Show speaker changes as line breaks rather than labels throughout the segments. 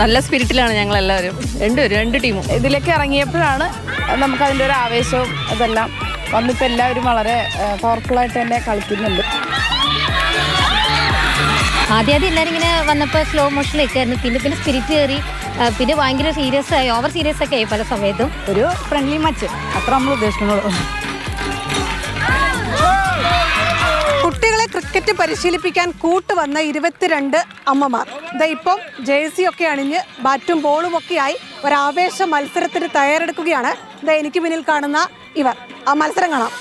നല്ല സ്പിരിറ്റിലാണ് ഞങ്ങൾ എല്ലാവരും രണ്ടുപേരും രണ്ട് ടീമും.
ഇതിലേക്ക് ഇറങ്ങിയപ്പോഴാണ് നമുക്ക് അതിന്റെ ഒരു ആവേശവും ഇതെല്ലാം വന്നിപ്പോൾ എല്ലാവരും വളരെ പവർഫുള്ളായിട്ട് തന്നെ കളിക്കുന്നുണ്ട്.
ആദ്യം ആദ്യം എല്ലാവരും ഇങ്ങനെ വന്നപ്പോൾ സ്ലോ മോഷനിലേക്കായിരുന്നു പിന്നെ പിന്നെ സ്പിരിറ്റ് കയറി. പിന്നെ ഭയങ്കര സീരിയസ് ആയി ഓവർ സീരിയസ് ഒക്കെ ആയി പല സമയത്തും.
ഒരു ഫ്രണ്ട്ലി മച്ച് അത്ര നമ്മൾ ഉദ്ദേശിക്കുന്നുള്ളൂ
ക്രിക്കറ്റ് പരിശീലിപ്പിക്കാൻ കൂട്ടുവന്ന ഇരുപത്തിരണ്ട് അമ്മമാർ. ഇതാ ഇപ്പം ജേഴ്സി ഒക്കെ അണിഞ്ഞ് ബാറ്റും ബോളും ഒക്കെയായി ഒരാവേശ മത്സരത്തിന് തയ്യാറെടുക്കുകയാണ്. ഇതാ എനിക്ക് മുന്നിൽ കാണുന്ന ഇവർ. ആ മത്സരം കാണാം.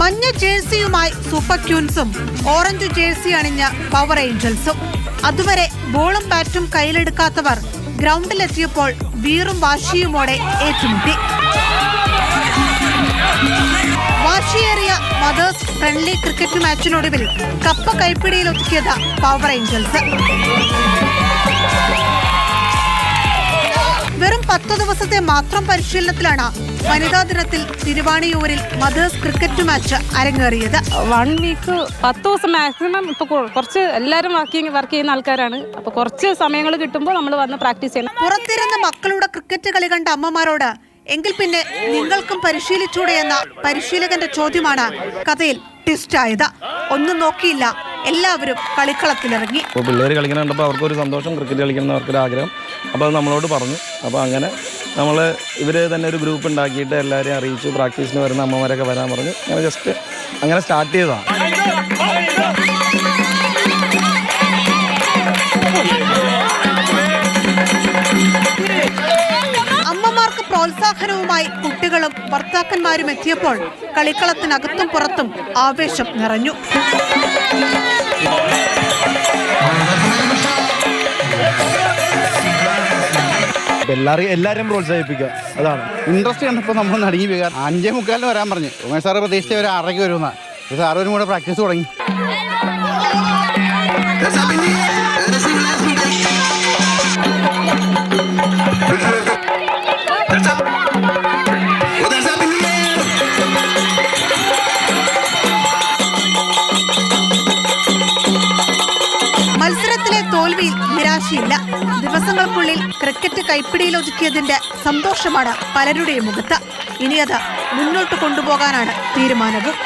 മഞ്ഞ ജേഴ്സിയുമായി സൂപ്പർ ക്യൂൻസും ഓറഞ്ച് ജേഴ്സി അണിഞ്ഞ പവർ ഏഞ്ചൽസും. അതുവരെ ബോളും ബാറ്റും കയ്യിലെടുക്കാത്തവർ ഗ്രൗണ്ടിലെത്തിയപ്പോൾ വീറും വാശിയുമോടെ ഏറ്റുമുട്ടി. വാശിയേറിയ മദേഴ്സ് ഫ്രണ്ട്ലി ക്രിക്കറ്റ് മാച്ചിനൊടുവിൽ കപ്പ കൈപ്പിടിയിൽ ഒതുക്കിയത് പവർ ഏഞ്ചൽസ് പത്ത് ദിവസത്തെ മാത്രം പരിശീലനത്തിലാണ് വനിതാ ദിനത്തിൽ തിരുവാണിയൂരിൽ മദേഴ്സ് ക്രിക്കറ്റ് മാച്ച് അരങ്ങേറിയത്.
വൺ വീക്ക് പത്ത് ദിവസം മാക്സിമം ഇപ്പൊ കുറച്ച് എല്ലാവരും വർക്ക് വർക്ക് ചെയ്യുന്ന ആൾക്കാരാണ്. അപ്പൊ കുറച്ച് സമയങ്ങൾ കിട്ടുമ്പോൾ നമ്മൾ വന്ന് പ്രാക്ടീസ് ചെയ്യണം.
പുറത്തിരുന്ന മക്കളുടെ ക്രിക്കറ്റ് കളി കണ്ട അമ്മമാരോട് എങ്കിൽ പിന്നെ നിങ്ങൾക്കും പരിശീലിച്ചൂടെ എന്ന പരിശീലകന്റെ ചോദ്യമാണ് കഥയിൽ ട്വിസ്റ്റ് ആയത്. ഒന്നും നോക്കിയില്ല. എല്ലാവരും കളിക്കളത്തിലിറങ്ങി.
പിള്ളേർ കളിക്കുന്ന കണ്ടപ്പോൾ അവർക്കൊരു സന്തോഷം ക്രിക്കറ്റ് കളിക്കണം എന്ന് അവർക്കൊരു ആഗ്രഹം അപ്പോൾ അത് നമ്മളോട് പറഞ്ഞു. അപ്പോൾ അങ്ങനെ നമ്മൾ ഇവർ തന്നെ ഒരു ഗ്രൂപ്പ് ഉണ്ടാക്കിയിട്ട് എല്ലാവരെയും അറിയിച്ചു. പ്രാക്ടീസിന് വരുന്ന അമ്മമാരൊക്കെ വരാൻ പറഞ്ഞു. അങ്ങനെ ജസ്റ്റ് അങ്ങനെ സ്റ്റാർട്ട് ചെയ്തതാണ്
അമ്മമാർക്ക് പ്രോത്സാഹനവുമായി കുട്ടികളും ഭർത്താക്കന്മാരും എത്തിയപ്പോൾ കളിക്കളത്തിനകത്തും പുറത്തും ആവേശം നിറഞ്ഞു.
എല്ലാവരും എല്ലാവരും പ്രോത്സാഹിപ്പിക്കുക. അതാണ്. ഇൻട്രസ്റ്റ് കണ്ടപ്പോൾ നമ്മൾ നടുങ്ങി പോയി. കാരണം അഞ്ചേ മുക്കാലിന് വരാൻ പറഞ്ഞു. ഉമേഷ് സാറ് പ്രതീക്ഷിച്ച ഒരു ആറരയ്ക്ക് വരുന്ന സാറും കൂടെ പ്രാക്ടീസ് തുടങ്ങി.
തോൽവിയിൽ നിരാശയില്ല. ദിവസങ്ങൾക്കുള്ളിൽ ക്രിക്കറ്റ് കൈപ്പിടിയിൽ ഒതുക്കിയതിന്റെ സന്തോഷമാണ് പലരുടെയും മുഖത്ത്. ഇനി അത് മുന്നോട്ട് കൊണ്ടുപോകാനാണ് തീരുമാനവും.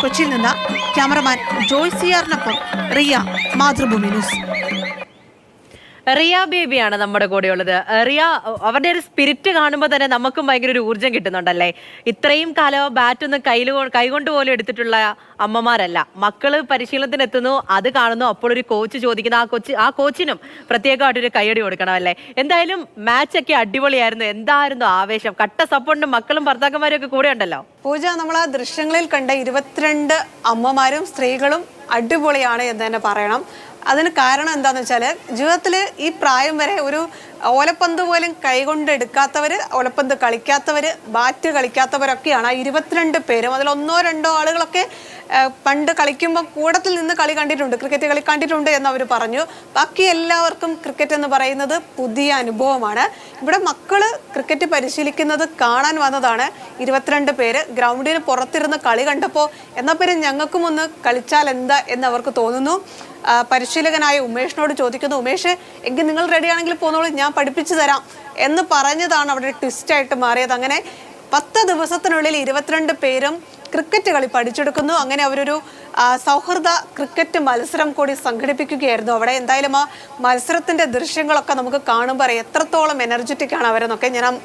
കൊച്ചിയിൽ നിന്ന് ക്യാമറമാൻ ജോയ് സിയാറിനൊപ്പം റിയ മാതൃഭൂമി ന്യൂസ്.
റിയ ബേബിയാണ് നമ്മുടെ കൂടെ ഉള്ളത് റിയ അവരുടെ ഒരു സ്പിരിറ്റ് കാണുമ്പോൾ തന്നെ നമുക്കും ഭയങ്കര ഒരു ഊർജം കിട്ടുന്നുണ്ടല്ലേ? ഇത്രയും കാലം ബാറ്റ് ഒന്ന് കയ്യിൽ കൈകൊണ്ട് പോലും എടുത്തിട്ടുള്ള അമ്മമാരല്ല. മക്കൾ പരിശീലനത്തിന് എത്തുന്നു അത് കാണുന്നു അപ്പോൾ ഒരു കോച്ച് ചോദിക്കുന്നു. ആ കോച്ച് ആ കോച്ചിനും പ്രത്യേകമായിട്ടൊരു കൈയടി കൊടുക്കണം അല്ലേ എന്തായാലും മാച്ചൊക്കെ അടിപൊളിയായിരുന്നു. എന്തായിരുന്നു ആവേശം? കട്ട സപ്പോർട്ടിനും മക്കളും ഭർത്താക്കന്മാരും ഒക്കെ കൂടെ ഉണ്ടല്ലോ.
പൂജ നമ്മൾ ആ ദൃശ്യങ്ങളിൽ കണ്ട ഇരുപത്തിരണ്ട് അമ്മമാരും സ്ത്രീകളും അടിപൊളിയാണ് എന്ന് തന്നെ പറയണം. അതിന് കാരണം എന്താന്ന് വെച്ചാൽ ജീവിതത്തിൽ ഈ പ്രായം വരെ ഒരു ഓലപ്പന്ത് പോലും കൈകൊണ്ട് എടുക്കാത്തവര് ഓലപ്പന്ത് കളിക്കാത്തവര് ബാറ്റ് കളിക്കാത്തവരൊക്കെയാണ് ആ ഇരുപത്തിരണ്ട് പേരും. അതിൽ ഒന്നോ രണ്ടോ ആളുകളൊക്കെ പണ്ട് കളിക്കുമ്പോൾ കൂടത്തിൽ നിന്ന് കളി കണ്ടിട്ടുണ്ട് ക്രിക്കറ്റ് കളി കണ്ടിട്ടുണ്ട് എന്ന് അവർ പറഞ്ഞു. ബാക്കി എല്ലാവർക്കും ക്രിക്കറ്റ് എന്ന് പറയുന്നത് പുതിയ അനുഭവമാണ്. ഇവിടെ മക്കൾ ക്രിക്കറ്റ് പരിശീലിക്കുന്നത് കാണാൻ വന്നതാണ് ഇരുപത്തിരണ്ട് പേര്. ഗ്രൗണ്ടിന് പുറത്തിരുന്ന് കളി കണ്ടപ്പോൾ എന്നാൽ പിന്നെ ഞങ്ങൾക്കും ഒന്ന് കളിച്ചാൽ എന്താ എന്ന് അവർക്ക് തോന്നുന്നു. ആ, പരിശീലകനായ ഉമേഷിനോട് ചോദിക്കുന്നു ഉമേഷ് എങ്കിൽ നിങ്ങൾ റെഡിയാണെങ്കിൽ പോന്നോളൂ ഞാൻ പഠിപ്പിച്ചു തരാം. എന്ന് പറഞ്ഞതാണ് അവിടെ ട്വിസ്റ്റായിട്ട് മാറിയത്. അങ്ങനെ പത്ത് ദിവസത്തിനുള്ളിൽ ഇരുപത്തിരണ്ട് പേരും ക്രിക്കറ്റ് കളി പഠിച്ചെടുക്കുന്നു. അങ്ങനെ അവരൊരു സൗഹൃദ ക്രിക്കറ്റ് മത്സരം കൂടി സംഘടിപ്പിക്കുകയായിരുന്നു. അവിടെ എന്തായാലും ആ മത്സരത്തിന്റെ ദൃശ്യങ്ങളൊക്കെ നമുക്ക് കാണുമ്പോൾ എത്രത്തോളം എനർജറ്റിക് ആണ് അവരെന്നൊക്കെ. ഞാൻ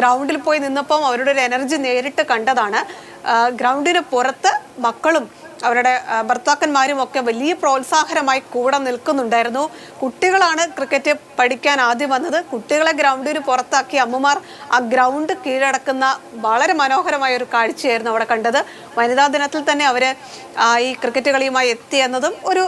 ഗ്രൗണ്ടിൽ പോയി നിന്നപ്പം അവരുടെ ഒരു എനർജി നേരിട്ട് കണ്ടതാണ്. ഗ്രൗണ്ടിന് പുറത്ത് മക്കളും അവരുടെ ഭർത്താക്കന്മാരും ഒക്കെ വലിയ പ്രോത്സാഹനമായി കൂടെ നിൽക്കുന്നുണ്ടായിരുന്നു. കുട്ടികളാണ് ക്രിക്കറ്റ് പഠിക്കാൻ ആദ്യം വന്നത്. കുട്ടികളെ ഗ്രൗണ്ടിന് പുറത്താക്കി അമ്മമാർ ആ ഗ്രൗണ്ട് കീഴടക്കുന്ന വളരെ മനോഹരമായ ഒരു കാഴ്ചയായിരുന്നു അവിടെ കണ്ടത്. വനിതാ ദിനത്തിൽ തന്നെ അവർ ഈ ക്രിക്കറ്റ് കളിയുമായി എത്തി എന്നതും ഒരു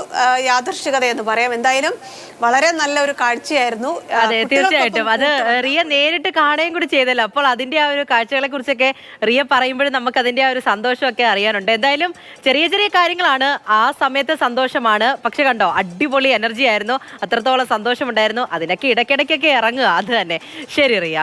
യാദർശികത എന്ന് പറയാം. എന്തായാലും വളരെ നല്ല ഒരു കാഴ്ചയായിരുന്നു.
അതെ തീർച്ചയായിട്ടും. അത് റിയ നേരിട്ട് കാണുകയും കൂടി ചെയ്തല്ലോ. അപ്പോൾ അതിന്റെ ആ ഒരു കാഴ്ചകളെ കുറിച്ചൊക്കെ റിയ പറയുമ്പോഴും നമുക്ക് അതിന്റെ ആ ഒരു സന്തോഷമൊക്കെ അറിയാനുണ്ട്. എന്തായാലും ചെറിയ ചെറിയ ചെറിയ കാര്യങ്ങളാണ്. ആ സമയത്തെ സന്തോഷമാണ്. പക്ഷെ കണ്ടോ അടിപൊളി എനർജി ആയിരുന്നു. അത്രത്തോളം സന്തോഷമുണ്ടായിരുന്നു. അതിനൊക്കെ ഇടയ്ക്കിടയ്ക്കൊക്കെ ഇറങ്ങുക അത് തന്നെ. ശരി റിയ.